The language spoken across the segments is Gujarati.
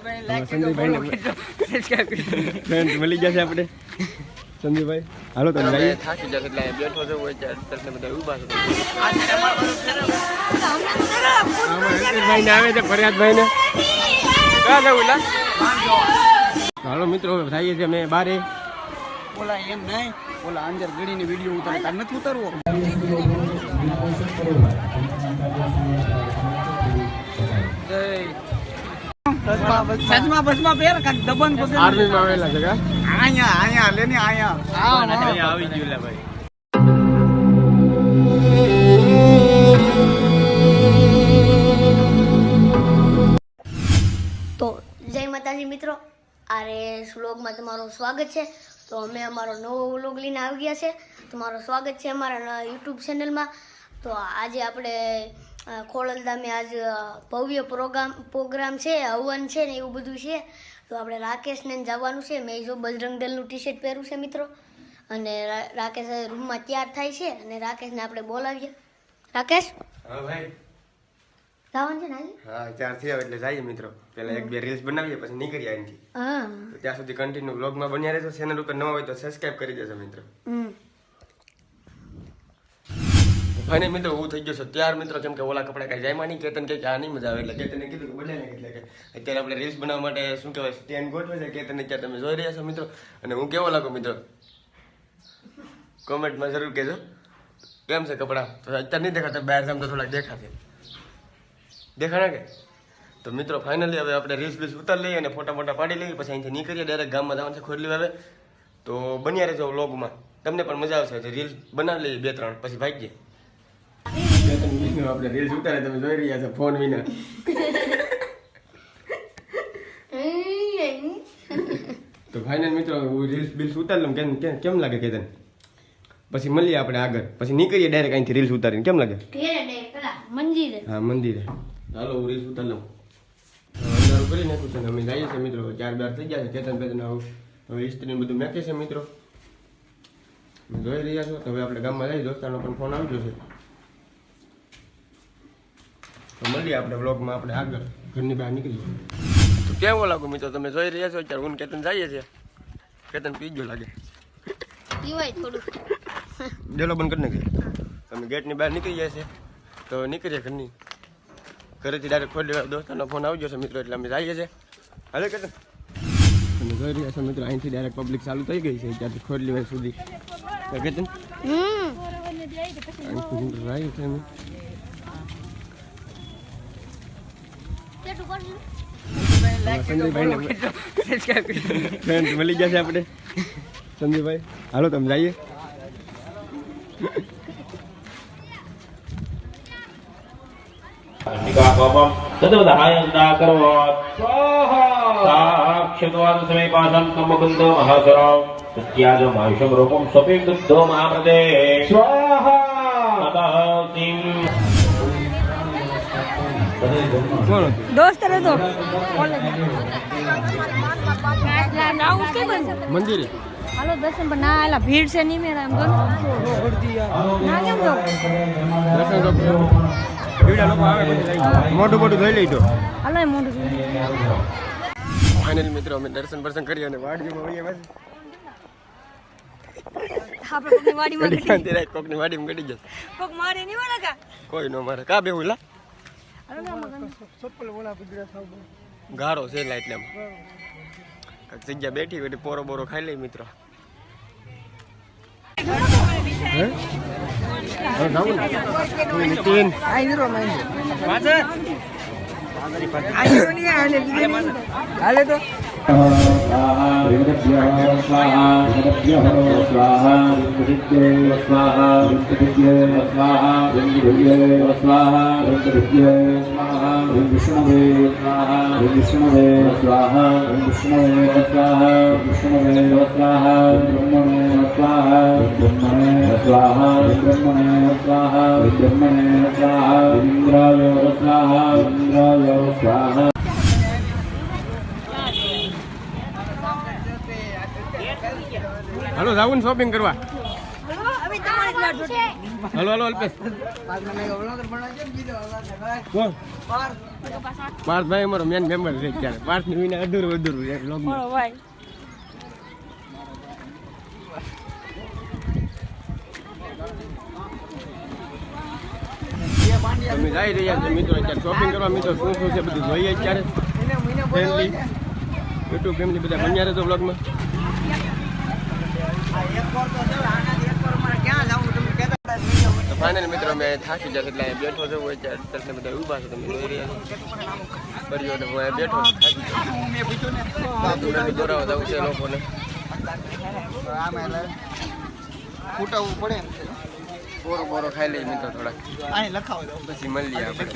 સંજયભાઈ મળી ગયા છે આપણે. સંજયભાઈ હાલો તમે જઈએ થાકી જશે એટલે બેઠો છે હોય બધા ઊભા છે. ભાઈ ને આવે છે ફરિયાદભાઈ ને. ક્યાં જવું લા હાલો મિત્રો થઈએ છીએ અમે બારે. ઓલા એમ નહીં. ઓલા અંદર ગળીને વીડિયો ઉતારે તાર નથી ઉતારવો? સચમાં બસમાં પહેર કાંઈક દબંગ પકડ. આર્મી માં આવેલા છે કા? આયા આયા લે આયા અહીંયા. આવી ગયું લા ભાઈ. તો જય માતાજી મિત્રો આરે શ્લોકમાં તમારું સ્વાગત છે. તો અમે અમારો નવો વ્લોગ લઈને આવી ગયા છે. તમારું સ્વાગત છે અમારા યુટ્યુબ ચેનલમાં. તો આજે આપણે અ, ખોડલ ધામે આજ ભવ્ય પ્રોગ્રામ પ્રોગ્રામ છે હવન છે ને એવું બધું છે. તો આપણે રાકેશને જવાનું છે. મેં જો બજરંગ દલનું ટી શર્ટ પહેર્યું છે મિત્રો. અને રાકેશ રૂમમાં તૈયાર થાય છે અને રાકેશને આપણે બોલાવીએ. રાકેશ? હા ભાઈ. જવાનું છે ને હા ચાર થયા એટલે જઈએ મિત્રો. પેલા એક બે રીલ્સ બનાવીએ પછી નીકળીએ અહીંથી. હા. ત્યાં સુધી કન્ટિન્યુ બ્લોગમાં બન્યા રહેજો. ચેનલ ઉપર નવા હોય તો સબસ્ક્રાઇબ કરી દેજો મિત્રો. હમ. ફાઇનલ મિત્રો, હું થઈ ગયો છું. ત્યાર મિત્રો કેમ કે ઓલા કપડા કઈ જાય નહીં, કેતન કે આ નહીં મજા આવે. એટલે કેતને કીધું કે બદલાય એટલે કે અત્યારે આપણે રીલ્સ બનાવવા માટે શું કહેવાય સ્ટેન્ડ ગોઠવે છે. કેતન ક્યાં તમે જોઈ રહ્યા છો મિત્રો. અને હું કેવો લાગુ મિત્રો? કોમેન્ટમાં જરૂર કહેજો. કેમ છે કપડા? અત્યારે નહીં દેખાતા, બહાર જામ તો થોડાક દેખાશે. દેખાણા કે? તો મિત્રો ફાઇનલી હવે આપણે રીલ્સ બીલ્સ ઉતારી લઈએ અને ફોટા મોટા પાડી લઈએ. પછી અહીંથી નીકળીએ ડાયરેક્ટ ગામમાં જવાનું છે ખોરલી હવે તો બન્યા રહેજો વ્લોગમાં તમને પણ મજા આવશે. રીલ્સ બનાવી લઈએ બે ત્રણ. પછી ભાગીએ આપણે રીલ્સ ઉતારે તમે જોઈ રહ્યા છો ફોન વિના. તો ફાઇનલ મિત્રો હું રીલ્સ બિલ્સ ઉતારી લઉં કેમ કેમ કેમ લાગે કેતન? પછી મળીએ આપણે આગળ. પછી નીકળીએ ડાયરેક્ટ અહીંથી રીલ્સ ઉતારીને. કેમ લાગે? મંદિરે. હા મંદિરે. ચાલો હું રીલ્સ ઉતારી લઉં. અંધારું કરી નાખું છે અમે જઈએ છીએ મિત્રો. ચાર બાર થઈ ગયા છે કેતન પેતન હવે હવે ઇસ્ત્રી બધું મેકે છે મિત્રો. જોઈ રહ્યા છો તો હવે આપણે ગામમાં જઈએ દોસ્તારનો પણ ફોન આવ્યો છે તો મળીએ આપણે બ્લોગમાં આપણે આગળ ઘરની બહાર નીકળીએ. તો કેવો લાગુ મિત્રો? તમે જોઈ રહ્યા છો અત્યારે? હું કેતન જઈએ છીએ. કેતન પીજો લાગે. પીવાય થોડું ડેલો બંધ કરી નાખીએ. તમે ગેટની બહાર નીકળી જાય છે તો નીકળીએ ઘરની. ઘરેથી ડાયરેક્ટ ખોલી દોસ્તોનો ફોન આવી ગયો છે મિત્રો એટલે અમે જઈએ છીએ. હાલે કેતન. તમે જોઈ રહ્યા છો મિત્રો અહીંથી ડાયરેક્ટ પબ્લિક ચાલુ થઈ ગઈ છે ત્યાંથી ખોલી સુધી. કેતન? હમ. અહીંથી રાઈ છે અમે કેટલું કરશું સંજયભાઈ ફ્રેન્ડ મળી ગયા છે આપણે સંજયભાઈ હાલો તમે જઈએ निकापम तदवधाय करोत् साक्षात् समीपासं कम्बकुन्दो महासुरं सत्याजमायुषं रूपं स्वपिं दुग्धो महाप्रदे स्वाहा ततः सिं કોણ હતું દોસ્ત કેમ બનશે મંદિરે? હાલો દર્શન પણ ના એલા ભીડ છે નહીં મેરા એમ તો. ના કેમ તો? દર્શન તો બીજા લોકો આવે. મોટું મોટું જોઈ લઈ તો હાલો મોઢું જોઈ. મિત્રો અમે દર્શન દર્શન કરી અને વાડીમાં વહીએ પાછું. આપણે કોકની વાડીમાં શાંતિ રાખ કોકની વાડીમાં ગડી જાય કોક મારે નહીં વાળા કા કોઈ નો મારે. કા બેહું લા? હાલો ના મગન ગારો છે લા એટલે જગ્યા બેઠી હોય પોરો બોરો ખાઈ લઈ મિત્રો. હે? હવે જાવું ને? કોઈ નીતિન. હાલે તો સ્વાહા હાલો જાવું ને શોપિંગ કરવા હવે તમારે ચાર જોડી હાલો હાલો અલ્પેશ આજ મને એક vlogger જાવું ને બીજો હલો પાર પાર્થભાઈ અમારો મેન મેમ્બર છે અત્યારે. પાર્થની વિના અધૂરું અધૂરું છે જઈ રહ્યા છીએ મિત્રો અત્યારે. શોપિંગ કરવા મિત્રો શું શું છે બધું જોઈએ અત્યારે. ફેમિલી યુટ્યુબ ફેમિલી બધા બન્યા રહેજો બ્લોગમાં ફાઇનલ મિત્રો મેં થાકી જશે એટલે બેઠો છું. ત્યારે તમને બધા ઊભા છે તમે જોઈ રહ્યા છો. ફરી હું બેઠો છું થાકી દોરાવી જવું છે લોકોને. ફૂટાવવું પડે બોરો બોરો ખાઈ લઈએ મિત્રો થોડાક. પછી મળીએ આપણે.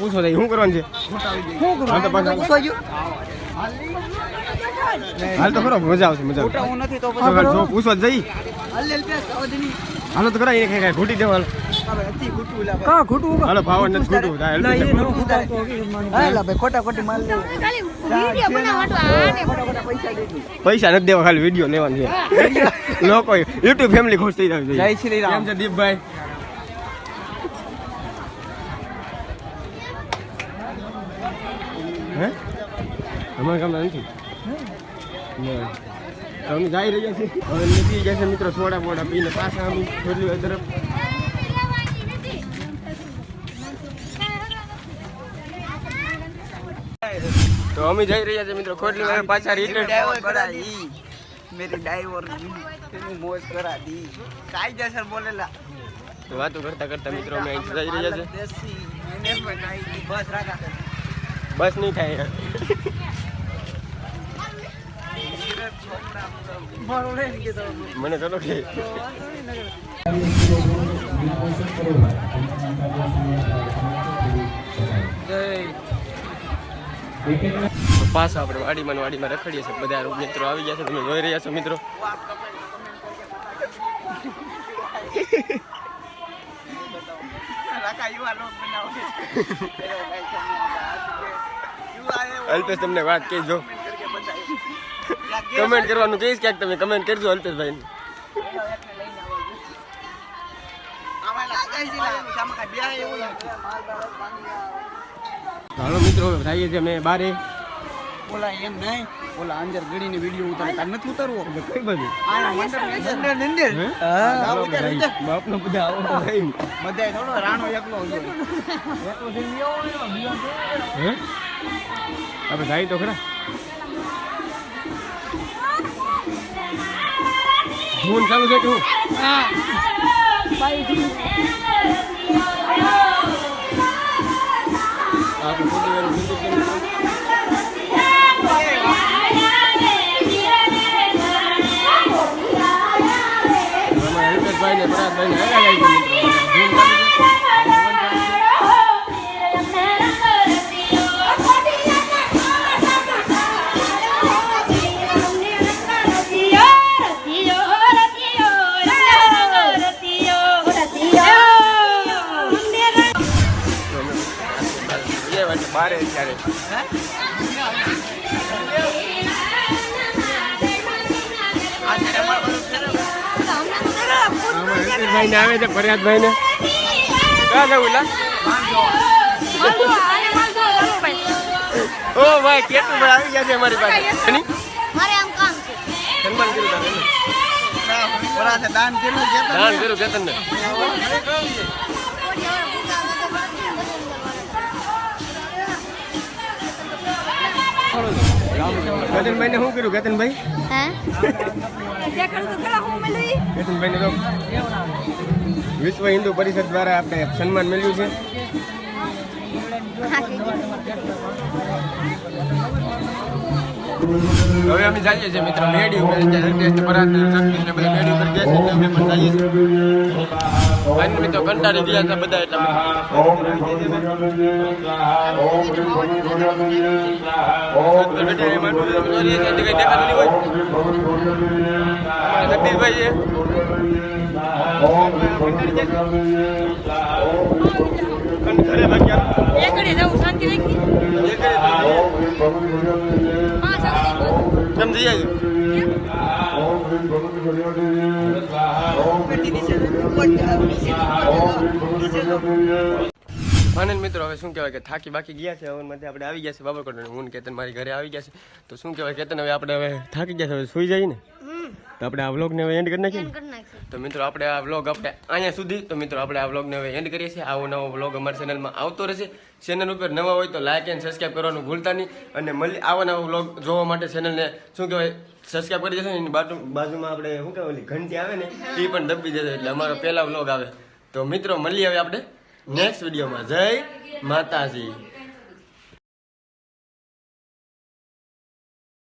પૂછો શું કરવાનું છે? હાલ તો પાછા ખરો મજા આવશે મજા આવશે નથી તો જો પૂછવા જઈ. હાલ તો ખરા એને કઈ કઈ ઘૂટી દેવા હાલો. હવે અતિ ખોટું લા કા ખૂટવું હાલો ભાવ નથી ઘૂટવું થાય હા ભાઈ ખોટા ખોટી માલ લે. પૈસા નથી દેવા ખાલી વીડિયો લેવાનું છે. લોકો યુટ્યુબ ફેમિલી ખુશ થઈ જવી જય શ્રી રામ. કેમ છે દીપભાઈ? હે? અમારા નથી? અમે જઈ રહ્યા છીએ હવે નીકળી જશે મિત્રો સોડા બોડા પીને પાછા અમે છોડલી તરફ. તો અમે જઈ રહ્યા છીએ મિત્રો ખોટલી વાળા પાછા રિટર્ન મેરી ડાઈવર તેની મોજ કરા દી કાયદેસર બોલેલા. તો વાતો કરતા કરતા મિત્રો અમે અહીં જઈ રહ્યા છે બસ નહીં થાય. મને ચલો કે પાછા આપણે વાડીમાં વાડીમાં રખડીએ છીએ. બધા મિત્રો આવી ગયા છે. તમે જોઈ રહ્યા છો, મિત્રો? અલ્પેશ, તમને વાત કહેજો. કમેન્ટ કરવાનું કહીશ ક્યાંક તમે. કમેન્ટ કરજો અલ્પેશભાઈ હાલો મિત્રો થઈએ છે અમે બારે. બોલા એમ નહીં બોલા અંદર ગડીની વીડિયો ઉતારે તાર નથી ઉતારવો? કઈ બધું બાપનો બધા આવો. બધા થોડો રાણો એકલો એકલો જઈને લેવો હે આપણે જાય તો ખરા. ફોન ચાલુ છે કે હિતેશભાઈ ને આવે છે ફરિયાદભાઈ ને ક્યાં જવું લા? ઓ ભાઈ કેટલું ભાઈ આવી ગયા છે અમારી પાસે. મારે આમ કામ છે. સન્માન કર્યું તારે દાન કર્યું દાન કર્યું કેતન ને કેતનભાઈ ને શું કર્યું? મળી કેતનભાઈ ને તો વિશ્વ હિન્દુ પરિષદ દ્વારા આપણે સન્માન મળ્યું છે. હવે અમે જઈએ છીએ મિત્રો મેડી ઉપર ટેસ્ટ પરાત ચટણી ને બધા મેડી ઉપર ગયા છે એટલે અમે પણ જઈએ છીએ. અને મિત્રો કંટાળી ગયા હતા બધા એટલે જગદીશભાઈ ઘરે ભાગ્યા. એ જવું શાંતિ રાખી. એ કરે તો પાંચ આગળ કેમ થઈ જાય આનંદ મિત્રો, હવે શું કહેવાય કે થાકી બાકી ગયા છે હવનમાંથી આપણે આવી ગયા છે, બાબરકોટ હું કેતન મારી ઘરે આવી ગયા છે. તો શું કહેવાય, કેતન, હવે આપણે હવે થાકી ગયા છે, હવે સૂઈ જઈએ ને? તો આપણે આ વ્લોગને હવે એન્ડ કરી નાખીએ? તો મિત્રો આપણે આ વ્લોગ આપણે અહીંયા સુધી તો મિત્રો આપણે આ વ્લોગને હવે એન્ડ કરીએ છીએ. આવો નવો વ્લોગ અમારી ચેનલમાં આવતો રહેશે. ચેનલ ઉપર નવા હોય તો લાઇક એન્ડ સબસ્ક્રાઈબ કરવાનું ભૂલતા નહીં. અને મળી આવા નવા વ્લોગ જોવા માટે ચેનલને શું કહેવાય સબસ્ક્રાઈબ કરી દેશો ને એની બાજુ બાજુમાં આપણે શું કહેવાય ઓલી ઘંટી આવે ને એ પણ દબી જશે એટલે અમારો પહેલા વ્લોગ આવે. તો મિત્રો મળીએ હવે આપણે નેક્સ્ટ વિડીયોમાં જય માતાજી.